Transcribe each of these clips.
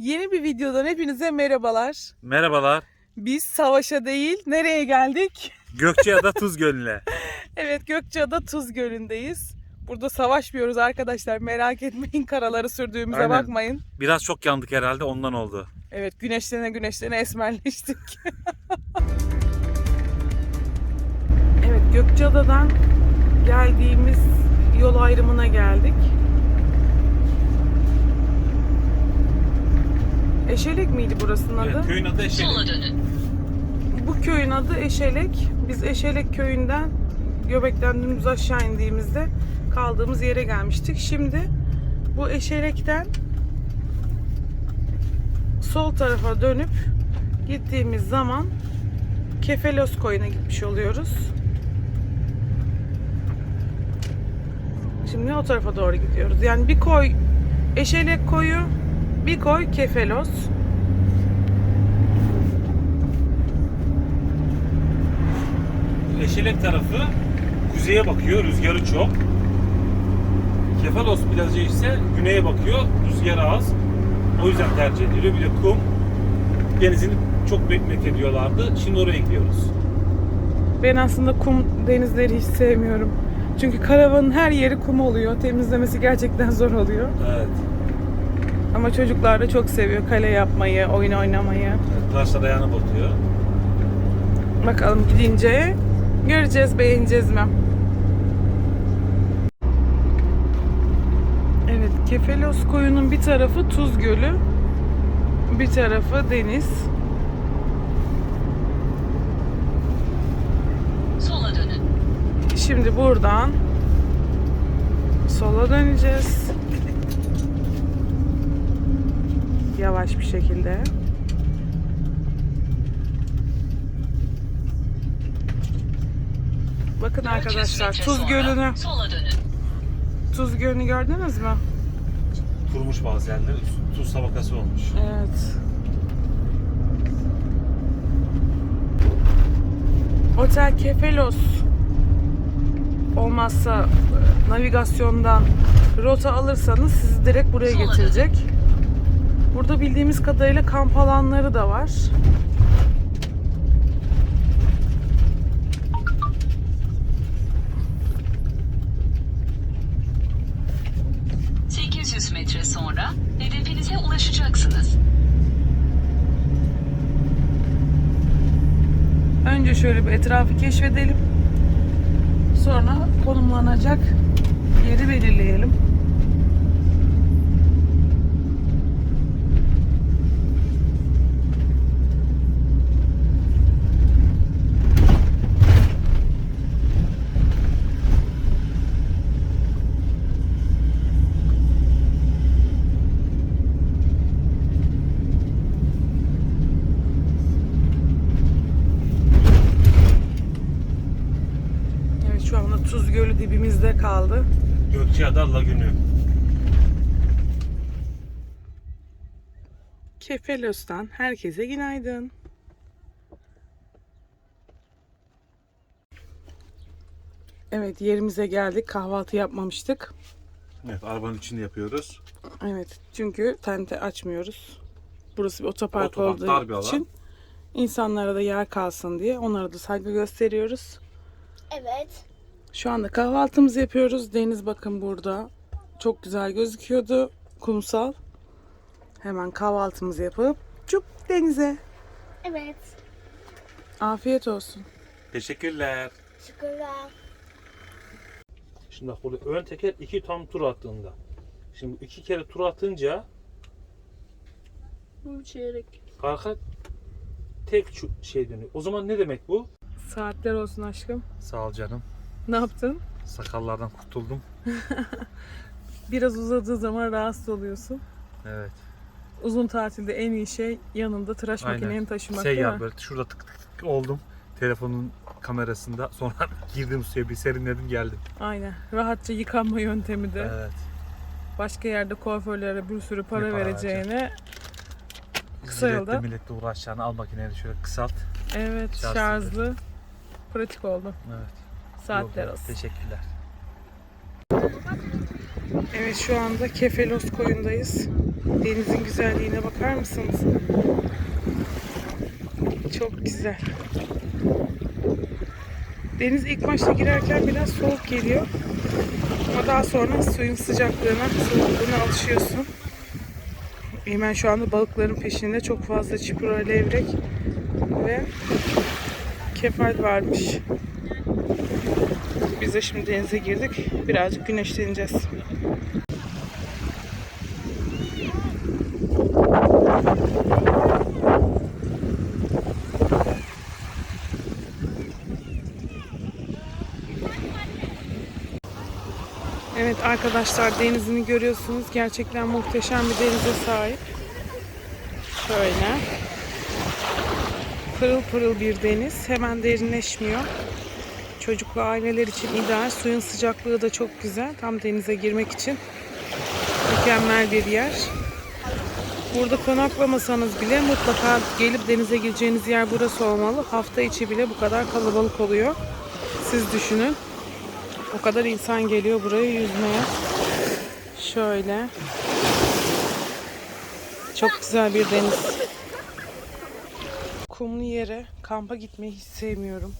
Yeni bir videodan hepinize merhabalar. Merhabalar. Biz savaşa değil, nereye geldik? Gökçeada Tuz Gölü'ne. Evet, Gökçeada Tuz Gölü'ndeyiz. Burada savaşmıyoruz arkadaşlar. Merak etmeyin karaları sürdüğümüze Aynen. bakmayın. Biraz çok yandık herhalde ondan oldu. Evet, güneşlene güneşlene esmerleştik. evet, Gökçeada'dan geldiğimiz yol ayrımına geldik. Eşelek miydi burasının adı? Evet, köyün adı Eşeli. Sola dönün. Bu köyün adı Eşelek. Biz Eşelek köyünden Göbek'ten dümdüz aşağı indiğimizde kaldığımız yere gelmiştik. Şimdi bu Eşelek'ten sol tarafa dönüp gittiğimiz zaman Kefelos koyuna gitmiş oluyoruz. Şimdi o tarafa doğru gidiyoruz. Yani bir koy Eşelek koyu, bir koy Kefelos. Eşelek tarafı kuzeye bakıyor, rüzgarı çok. Kefalos plajı ise güneye bakıyor, rüzgarı az. O yüzden tercih ediliyor. Bir de kum. Denizini çok bekmek ediyorlardı. Şimdi oraya gidiyoruz. Ben aslında kum denizleri hiç sevmiyorum. Çünkü karavanın her yeri kum oluyor. Temizlemesi gerçekten zor oluyor. Evet. Ama çocuklar da çok seviyor kale yapmayı, oyun oynamayı. Taşlar ayağına batıyor. Bakalım gidince göreceğiz, beğeneceğiz mi? Evet, Kefelos koyunun bir tarafı Tuz Gölü, bir tarafı deniz. Sola dönün. Şimdi buradan sola döneceğiz. Yavaş bir şekilde. Bakın 400 arkadaşlar Tuz Gölü'nü, Sola dönün. Tuz Gölü'nü gördünüz mü? Kurumuş bazı yerler. Tuz tabakası olmuş. Evet. Otel Kefelos olmazsa e, navigasyondan rota alırsanız sizi direkt buraya Sola getirecek. Burada bildiğimiz kadarıyla kamp alanları da var. dönün. 800 metre sonra hedefinize ulaşacaksınız. Önce şöyle bir etrafı keşfedelim. Sonra konumlanacak yeri belirleyelim. Evet şu anda Tuz Gölü dibimizde kaldı. Gökçeada Lagünü. Kefelos'tan herkese günaydın. Evet yerimize geldik. Kahvaltı yapmamıştık. Evet, arabanın içinde yapıyoruz. Evet çünkü tente açmıyoruz. Burası bir otopark, Otopark, dar bir olduğu alan. için insanlara da yer kalsın diye onlara da saygı gösteriyoruz. Evet. Şu anda kahvaltımızı yapıyoruz. Deniz bakın burada. Çok güzel gözüküyordu. Kumsal. Hemen kahvaltımızı yapıp çup denize. Evet. Afiyet olsun. Teşekkürler. Şükürler. Şimdi bak burada ön teker iki tam tur attığında. Şimdi bu iki kere tur atınca Bu çeyrek. arka tek şu- şey dönüyor. O zaman ne demek bu? Saatler olsun aşkım. Sağ ol canım. Ne yaptın? Sakallardan kurtuldum. Biraz uzadığı zaman rahatsız oluyorsun. Evet. Uzun tatilde en iyi şey yanında tıraş Aynen. makineni taşımak Şey değil ya mi? böyle şurada tık tık tık oldum. Telefonun kamerasında. Sonra girdim suya bir serinledim geldim. Aynen. Rahatça yıkanma yöntemi de. Evet. Başka yerde kuaförlere bir sürü para, Ne para vereceğine Kısa yolda. milletle uğraşacağını al makineni şöyle kısalt. evet Şarjlı. şarjlı pratik oldu. Evet. Saatler Yok, olsun. Teşekkürler. Evet şu anda Kefelos koyundayız. Denizin güzelliğine bakar mısınız? Çok güzel. Deniz ilk başta girerken biraz soğuk geliyor. Ama daha sonra suyun sıcaklığına, soğukluğuna alışıyorsun. Hemen şu anda balıkların peşinde çok fazla çipura, levrek ve kefal varmış. Biz de şimdi denize girdik. Birazcık güneşleneceğiz. Evet arkadaşlar denizini görüyorsunuz. Gerçekten muhteşem bir denize sahip. Şöyle. Pırıl pırıl bir deniz. Hemen derinleşmiyor. Çocuklu aileler için ideal. Suyun sıcaklığı da çok güzel. Tam denize girmek için mükemmel bir yer. Burada konaklamasanız bile mutlaka gelip denize gireceğiniz yer burası olmalı. Hafta içi bile bu kadar kalabalık oluyor. Siz düşünün. O kadar insan geliyor buraya yüzmeye. Şöyle. Çok güzel bir deniz. Kumlu yere kampa gitmeyi hiç sevmiyorum.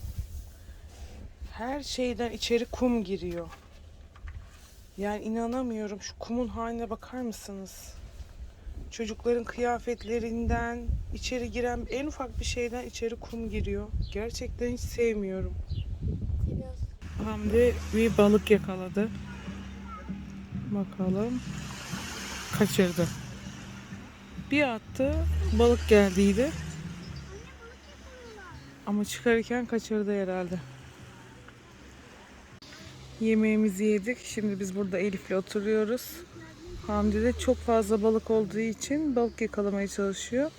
Her şeyden içeri kum giriyor. Yani inanamıyorum. Şu kumun haline bakar mısınız? Çocukların kıyafetlerinden içeri giren en ufak bir şeyden içeri kum giriyor. Gerçekten hiç sevmiyorum. Hamdi bir balık yakaladı. Bakalım. Kaçırdı. Bir attı. Balık geldiydi. Ama çıkarırken kaçırdı herhalde. Yemeğimizi yedik. Şimdi biz burada Elif'le oturuyoruz. Hamdi de çok fazla balık olduğu için balık yakalamaya çalışıyor.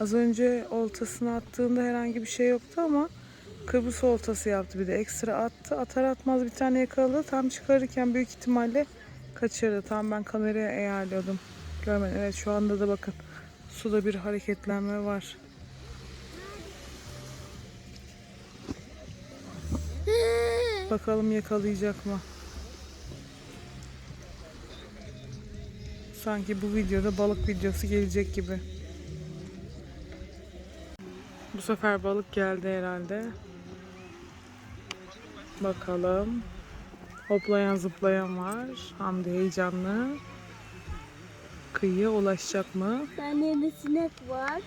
Az önce oltasını attığında herhangi bir şey yoktu ama Kıbrıs oltası yaptı bir de ekstra attı. Atar atmaz bir tane yakaladı. Tam çıkarırken büyük ihtimalle kaçırdı. Tam ben kameraya ayarlıyordum. Görmedim. Evet şu anda da bakın suda bir hareketlenme var. Bakalım yakalayacak mı? Sanki bu videoda balık videosu gelecek gibi. Bu sefer balık geldi herhalde. Bakalım. Hoplayan zıplayan var. Hamdi heyecanlı. Kıyıya ulaşacak mı? Bende de sinek var.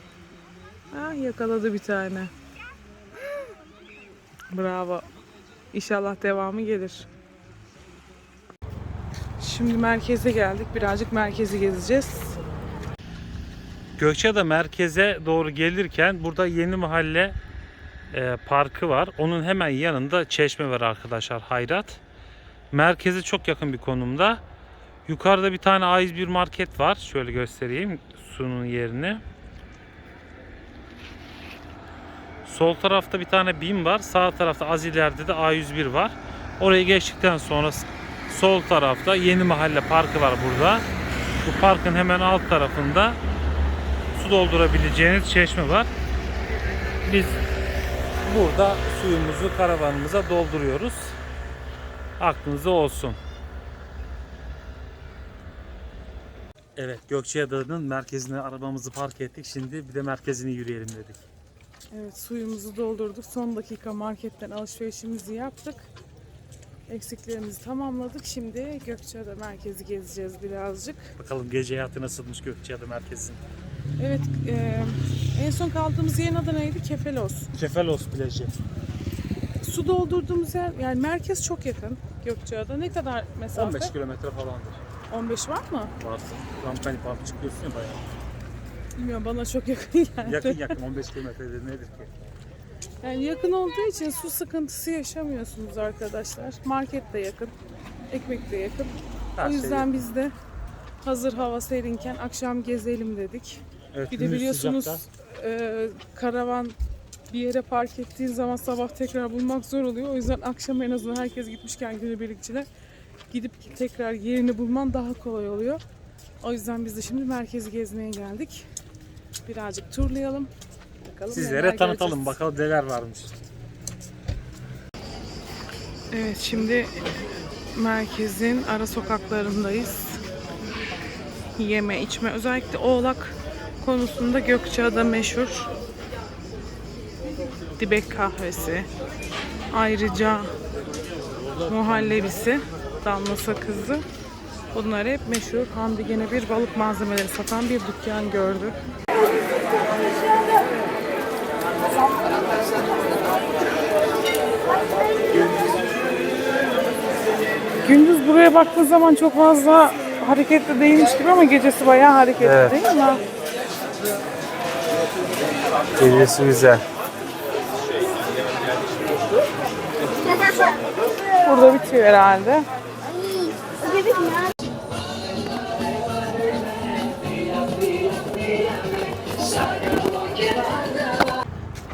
Ah yakaladı bir tane. Bravo. İnşallah devamı gelir. Şimdi merkeze geldik. Birazcık merkezi gezeceğiz. Gökçeada merkeze doğru gelirken burada Yeni Mahalle e, parkı var. Onun hemen yanında çeşme var arkadaşlar Hayrat. Merkeze çok yakın bir konumda. Yukarıda bir tane A101 market var. Şöyle göstereyim sunun yerini. Sol tarafta bir tane BİM var. Sağ tarafta az ileride de A101 var. Orayı geçtikten sonra sol tarafta Yeni Mahalle Parkı var burada. Bu parkın hemen alt tarafında su doldurabileceğiniz çeşme var. Biz burada suyumuzu karavanımıza dolduruyoruz. Aklınızda olsun. Evet Gökçeada'nın merkezine arabamızı park ettik. Şimdi bir de merkezini yürüyelim dedik. Evet suyumuzu doldurduk. Son dakika marketten alışverişimizi yaptık. Eksiklerimizi tamamladık. Şimdi Gökçeada merkezi gezeceğiz birazcık. Bakalım gece hayatı nasılmış Gökçeada merkezinin. Evet e, en son kaldığımız yerin adı neydi? Kefelos. Kefelos plajı. Su doldurduğumuz yer yani merkez çok yakın Gökçeada. Ne kadar mesafe? 15 kilometre falandır. 15 var mı? Varsa. Rampani Park çıkıyorsun ya bayağı. Bilmiyorum bana çok yakın geldi. Yakın yakın 15 kilometredir nedir ki? Yani yakın olduğu için su sıkıntısı yaşamıyorsunuz arkadaşlar. Market de yakın, ekmek de yakın. Her o şey yüzden biz de hazır hava serinken akşam gezelim dedik. Evet, Bir de biliyorsunuz sıcakta. e, karavan bir yere park ettiğin zaman sabah tekrar bulmak zor oluyor. O yüzden akşam en azından herkes gitmişken günübirlikçiler gidip tekrar yerini bulman daha kolay oluyor. O yüzden biz de şimdi merkezi gezmeye geldik. Birazcık turlayalım. Bakalım Sizlere tanıtalım göreceğiz. bakalım neler varmış. Evet şimdi merkezin ara sokaklarındayız. Yeme içme özellikle oğlak konusunda Gökçeada meşhur. Dibek kahvesi. Ayrıca muhallebisi, damla sakızı. Bunlar hep meşhur. Hamdi gene bir balık malzemeleri satan bir dükkan gördü. Gündüz buraya baktığın zaman çok fazla hareketli değilmiş gibi ama gecesi bayağı hareketli Evet. değil mi? Gecesi güzel. Burada bitiyor herhalde.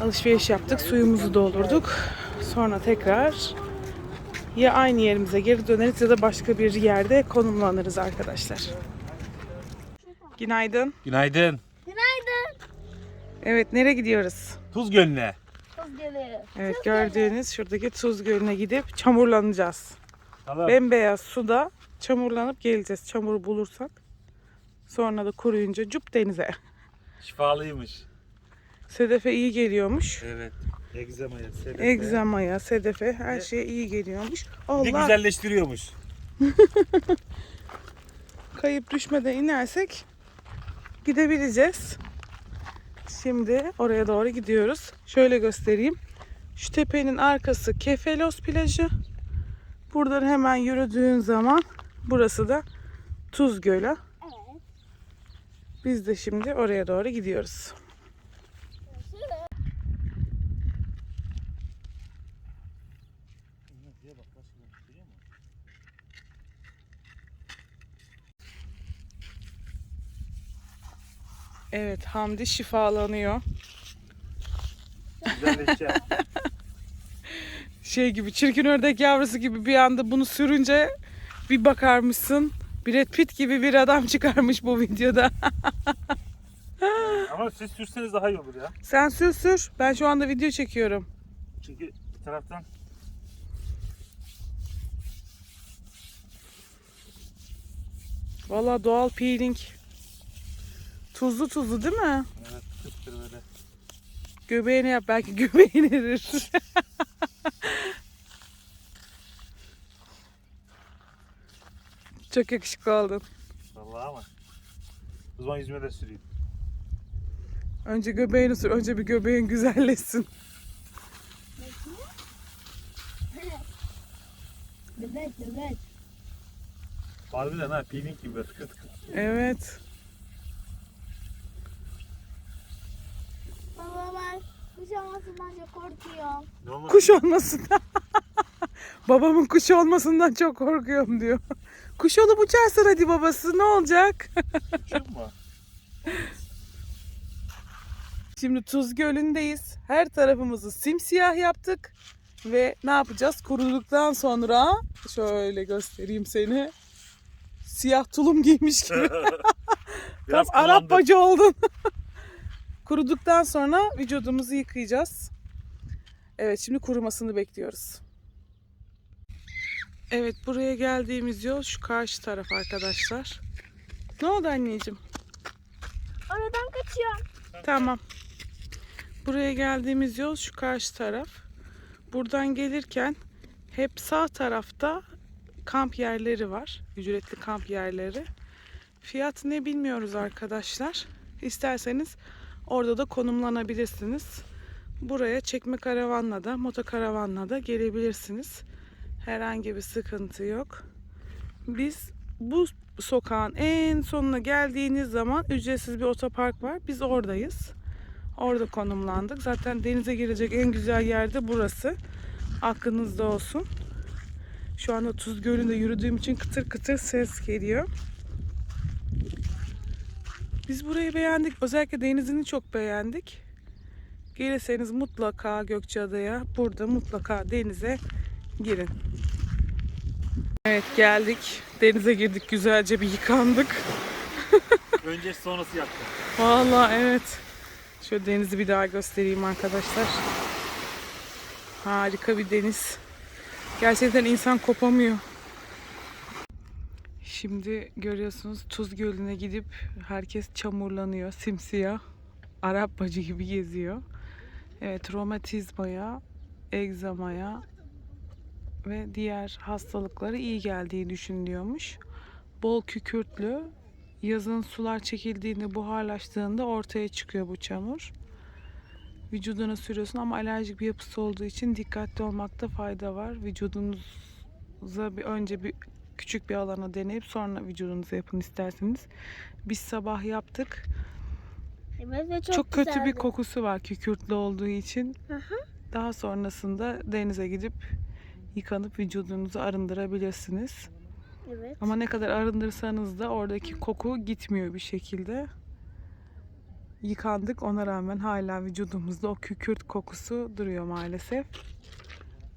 Alışveriş yaptık, suyumuzu doldurduk. Sonra tekrar ya aynı yerimize geri döneriz ya da başka bir yerde konumlanırız arkadaşlar. Günaydın. Günaydın. Günaydın. Evet, nereye gidiyoruz? Tuz Gölü'ne. Çok geliyor. Evet, gördüğünüz şuradaki Tuz Gölü'ne gidip çamurlanacağız. Tamam. Bembeyaz suda çamurlanıp geleceğiz. Çamur bulursak. Sonra da kuruyunca cup denize. Şifalıymış. Sedefe iyi geliyormuş. Evet. Egzamaya, sedefe. Egzamaya, sedefe her şeye iyi geliyormuş. Allah güzelleştiriyormuş. kayıp düşmeden inersek gidebileceğiz. Şimdi oraya doğru gidiyoruz. Şöyle göstereyim. Şu tepenin arkası Kefelos plajı. Buradan hemen yürüdüğün zaman burası da Tuz Gölü. Evet. Biz de şimdi oraya doğru gidiyoruz. Evet Hamdi şifalanıyor. Güzelleşeceğim. Şey gibi çirkin ördek yavrusu gibi bir anda bunu sürünce bir bakarmışsın. Brad Pitt gibi bir adam çıkarmış bu videoda. Ama siz sürseniz daha iyi olur ya. Sen sür sür. Ben şu anda video çekiyorum. Çünkü bir taraftan Valla doğal peeling. Tuzlu tuzlu değil mi? evet, tıktır böyle. Göbeğine yap belki göbeğin erir. Çok yakışıklı oldun. Vallahi ama. O zaman yüzüme de süreyim. Önce göbeğini sür. Önce bir göbeğin güzelleşsin. Bebek bebek. Harbiden ha peeling gibi böyle tıkır tıkır. Evet. Baba ben kuş olmasından çok korkuyorum. Ne olmaz? Kuş olmasından. Babamın kuş olmasından çok korkuyorum diyor. Kuş olup uçarsan hadi babası ne olacak? Uçuyor mu? Şimdi Tuz Gölü'ndeyiz. Her tarafımızı simsiyah yaptık. Ve ne yapacağız? Kuruduktan sonra şöyle göstereyim seni. Siyah tulum giymiş gibi. Tam Biraz Arap bacı oldun. Kuruduktan sonra vücudumuzu yıkayacağız. Evet şimdi kurumasını bekliyoruz. Evet buraya geldiğimiz yol şu karşı taraf arkadaşlar. Ne oldu anneciğim? Oradan kaçıyorum. Tamam. Buraya geldiğimiz yol şu karşı taraf. Buradan gelirken hep sağ tarafta kamp yerleri var. Ücretli kamp yerleri. Fiyat ne bilmiyoruz arkadaşlar. İsterseniz orada da konumlanabilirsiniz. Buraya çekme karavanla da motokaravanla da gelebilirsiniz. Herhangi bir sıkıntı yok. Biz bu sokağın en sonuna geldiğiniz zaman ücretsiz bir otopark var. Biz oradayız. Orada konumlandık. Zaten denize girecek en güzel yer de burası. Aklınızda olsun. Şu anda Tuz Gölü'nde yürüdüğüm için kıtır kıtır ses geliyor. Biz burayı beğendik. Özellikle denizini çok beğendik. Gelirseniz mutlaka Gökçeada'ya, burada mutlaka denize girin. Evet geldik. Denize girdik. Güzelce bir yıkandık. Önce sonrası yaptım. Vallahi evet. Şöyle denizi bir daha göstereyim arkadaşlar. Harika bir deniz. Gerçekten insan kopamıyor. Şimdi görüyorsunuz Tuz Gölü'ne gidip herkes çamurlanıyor, simsiyah. Arap bacı gibi geziyor. Evet, romatizmaya, egzamaya ve diğer hastalıklara iyi geldiği düşünülüyormuş. Bol kükürtlü, yazın sular çekildiğinde, buharlaştığında ortaya çıkıyor bu çamur. Vücuduna sürüyorsun ama alerjik bir yapısı olduğu için dikkatli olmakta fayda var. Vücudunuza bir önce bir küçük bir alana deneyip sonra vücudunuza yapın isterseniz. Biz sabah yaptık. Evet ve çok, Çok, kötü bir kokusu var kükürtlü olduğu için. Hı hı. Daha sonrasında denize gidip yıkanıp vücudunuzu arındırabilirsiniz. Evet. Ama ne kadar arındırsanız da oradaki koku gitmiyor bir şekilde. Yıkandık ona rağmen hala vücudumuzda o kükürt kokusu duruyor maalesef.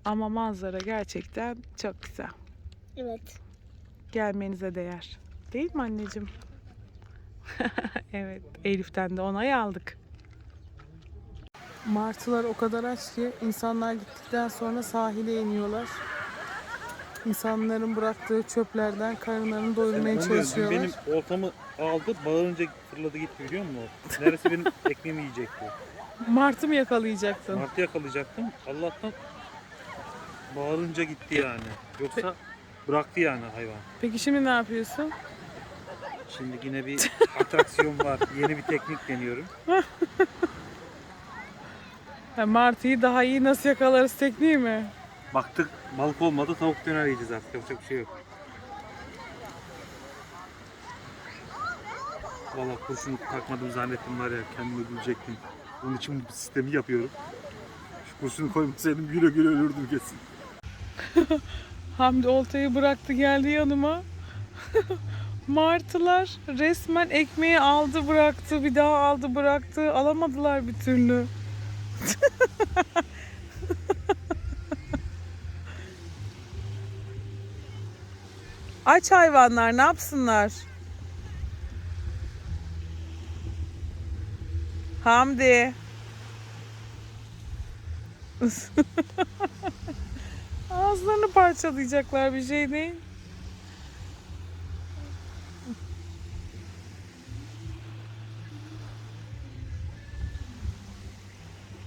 Ama manzara gerçekten çok güzel. Evet. Gelmenize değer. Değil mi anneciğim? evet, Elif'ten de onay aldık. Martılar o kadar aç ki insanlar gittikten sonra sahile iniyorlar. İnsanların bıraktığı çöplerden karınlarını doyurmaya çalışıyorlar. Benim oltamı aldı, bağırınca fırladı gitti biliyor musun? Neresi benim ekmeğimi yiyecekti. Martı mı yakalayacaktın? Martı yakalayacaktım. Allah'tan bağırınca gitti yani. Yoksa bıraktı yani hayvan. Peki şimdi ne yapıyorsun? Şimdi yine bir atraksiyon var. Yeni bir teknik deniyorum. Ha, martıyı daha iyi nasıl yakalarız tekniği mi? Baktık balık olmadı tavuk döner yiyeceğiz artık. Yapacak bir şey yok. Valla kurşunu takmadım zannettim var ya kendime gülecektim. Onun için bu sistemi yapıyorum. Şu kurşunu koymasaydım güle güle ölürdüm kesin. Hamdi oltayı bıraktı geldi yanıma. Martılar resmen ekmeği aldı bıraktı bir daha aldı bıraktı alamadılar bir türlü. Aç hayvanlar ne yapsınlar? Hamdi. Ağızlarını parçalayacaklar bir şey değil.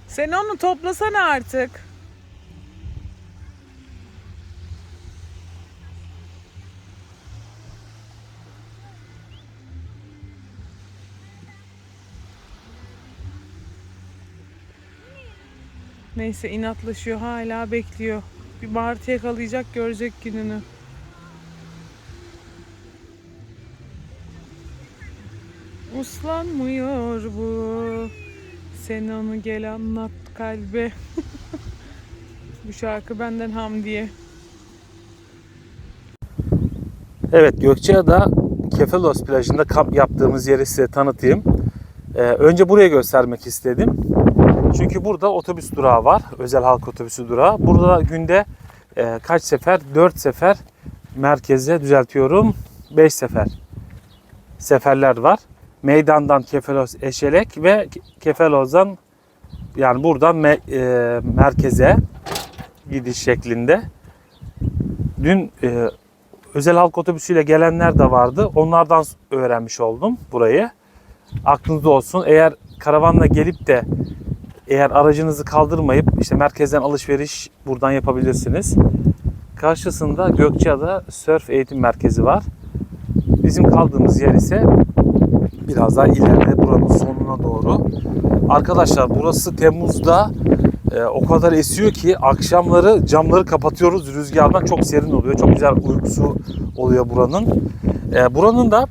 Sen onu toplasana artık. Neyse inatlaşıyor hala bekliyor. Bir martı yakalayacak görecek gününü. Uslanmıyor bu. Sen onu gel anlat kalbe. bu şarkı benden Hamdiye. Evet Gökçeada Kefelos plajında kamp yaptığımız yeri size tanıtayım. Ee, önce buraya göstermek istedim. Çünkü burada otobüs durağı var. Özel halk otobüsü durağı. Burada günde e, kaç sefer? 4 sefer merkeze düzeltiyorum. 5 sefer seferler var. Meydandan Kefelos Eşelek ve Kefelos'dan yani buradan me- e, merkeze gidiş şeklinde. Dün e, özel halk otobüsüyle gelenler de vardı. Onlardan öğrenmiş oldum burayı. Aklınızda olsun. Eğer karavanla gelip de eğer aracınızı kaldırmayıp işte merkezden alışveriş buradan yapabilirsiniz. Karşısında Gökçeada Sörf Eğitim Merkezi var. Bizim kaldığımız yer ise biraz daha ileride buranın sonuna doğru. Arkadaşlar burası Temmuz'da e, o kadar esiyor ki akşamları camları kapatıyoruz rüzgardan çok serin oluyor. Çok güzel uykusu oluyor buranın. E, buranın da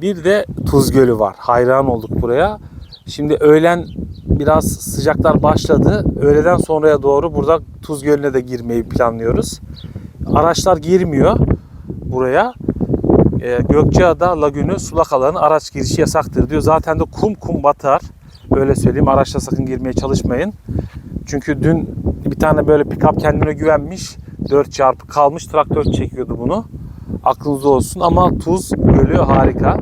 bir de Tuz Gölü var. Hayran olduk buraya. Şimdi öğlen biraz sıcaklar başladı. Öğleden sonraya doğru burada Tuz Gölü'ne de girmeyi planlıyoruz. Araçlar girmiyor buraya. Ee, Gökçeada Lagünü sulak alanı araç girişi yasaktır diyor. Zaten de kum kum batar. Öyle söyleyeyim. Araçla sakın girmeye çalışmayın. Çünkü dün bir tane böyle pick-up kendine güvenmiş. 4 çarpı kalmış. Traktör çekiyordu bunu. Aklınızda olsun ama Tuz Gölü harika.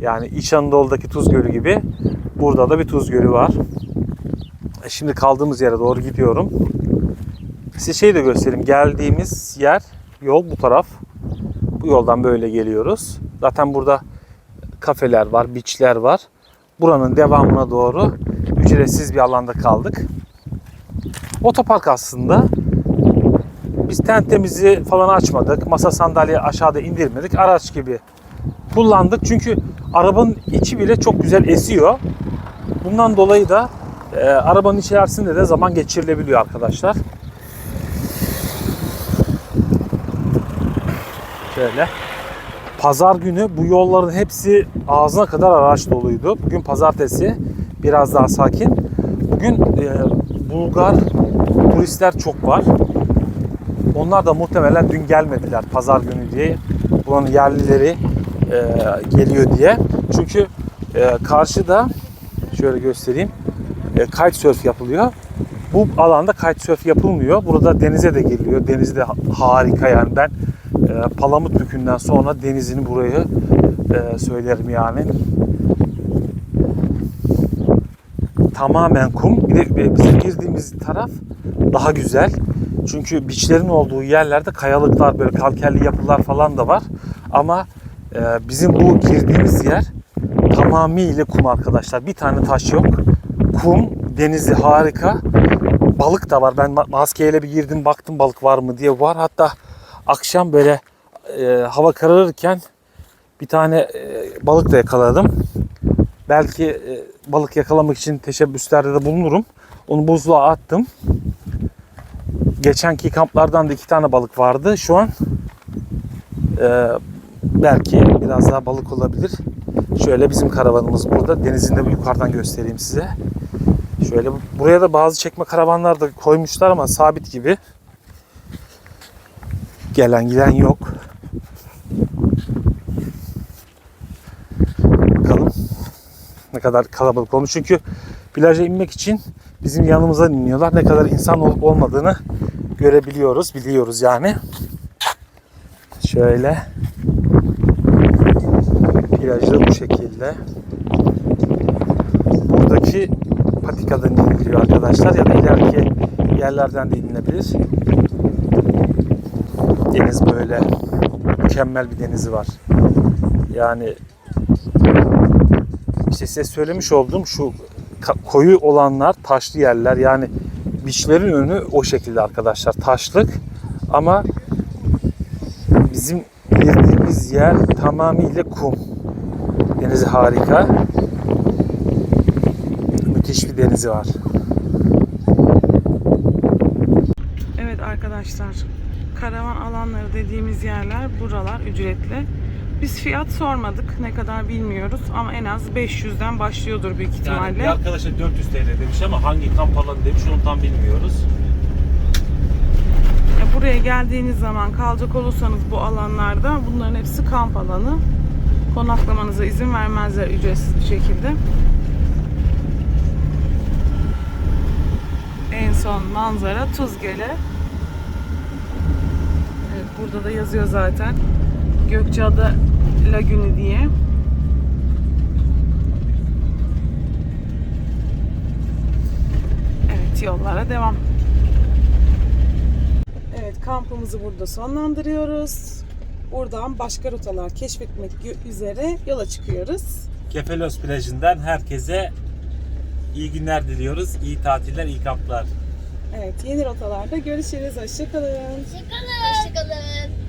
Yani İç Anadolu'daki Tuz Gölü gibi burada da bir Tuz Gölü var. E, Şimdi kaldığımız yere doğru gidiyorum. Size şey de göstereyim. Geldiğimiz yer yol bu taraf. Bu yoldan böyle geliyoruz. Zaten burada kafeler var, beachler var. Buranın devamına doğru ücretsiz bir alanda kaldık. Otopark aslında. Biz tentemizi falan açmadık. Masa sandalye aşağıda indirmedik. Araç gibi kullandık. Çünkü arabanın içi bile çok güzel esiyor. Bundan dolayı da e, arabanın içerisinde de zaman geçirilebiliyor arkadaşlar. Şöyle. Pazar günü bu yolların hepsi ağzına kadar araç doluydu. Bugün pazartesi biraz daha sakin. Bugün e, Bulgar turistler çok var. Onlar da muhtemelen dün gelmediler pazar günü diye. Buranın yerlileri e, geliyor diye. Çünkü e, karşıda şöyle göstereyim. E, kitesurf yapılıyor. Bu alanda kitesurf yapılmıyor. Burada denize de geliyor. Deniz de ha- harika yani ben e, Palamutbükü'nden sonra denizini burayı e, söylerim yani. Tamamen kum. Bir de e, bizim girdiğimiz taraf daha güzel. Çünkü beachlerin olduğu yerlerde kayalıklar böyle kalkerli yapılar falan da var. Ama e, bizim bu girdiğimiz yer tamamıyla kum arkadaşlar. Bir tane taş yok. Kum, denizi harika. Balık da var. Ben ma- maskeyle bir girdim baktım balık var mı diye var. Hatta akşam böyle e, hava kararırken bir tane e, balık da yakaladım. Belki e, balık yakalamak için teşebbüslerde de bulunurum. Onu buzluğa attım. Geçenki kamplardan da iki tane balık vardı. Şu an e, belki biraz daha balık olabilir. Şöyle bizim karavanımız burada. Denizin de bir yukarıdan göstereyim size. Şöyle bu- buraya da bazı çekme karavanlar da koymuşlar ama sabit gibi. Gelen giden yok. Bakalım ne kadar kalabalık olmuş. Çünkü plaja inmek için bizim yanımızdan iniyorlar. Ne kadar insan olup olmadığını görebiliyoruz, biliyoruz yani. Şöyle plajda bu şekilde. Buradaki patikadan iniliyor arkadaşlar ya da ileriki yerlerden de inilebilir. Deniz böyle mükemmel bir denizi var. Yani işte size söylemiş olduğum şu koyu olanlar taşlı yerler yani biçlerin önü o şekilde arkadaşlar taşlık ama bizim girdiğimiz yer tamamıyla kum. Denizi harika. Müthiş bir denizi var. Evet arkadaşlar, karavan alanları dediğimiz yerler buralar ücretli. Biz fiyat sormadık, ne kadar bilmiyoruz ama en az 500'den başlıyordur büyük ihtimalle. Yani bir arkadaşa 400 TL demiş ama hangi kamp alanı demiş onu tam bilmiyoruz. Ya Buraya geldiğiniz zaman kalacak olursanız bu alanlarda bunların hepsi kamp alanı. Konaklamanıza izin vermezler ücretsiz bir şekilde. En son manzara Tuzgele. Evet, burada da yazıyor zaten. Gökçeada Lagünü diye. Evet yollara devam. Evet kampımızı burada sonlandırıyoruz. Buradan başka rotalar keşfetmek üzere yola çıkıyoruz. Kefelos plajından herkese iyi günler diliyoruz. İyi tatiller, iyi kamplar. Evet yeni rotalarda görüşürüz. Hoşçakalın. Hoşçakalın. Hoşçakalın.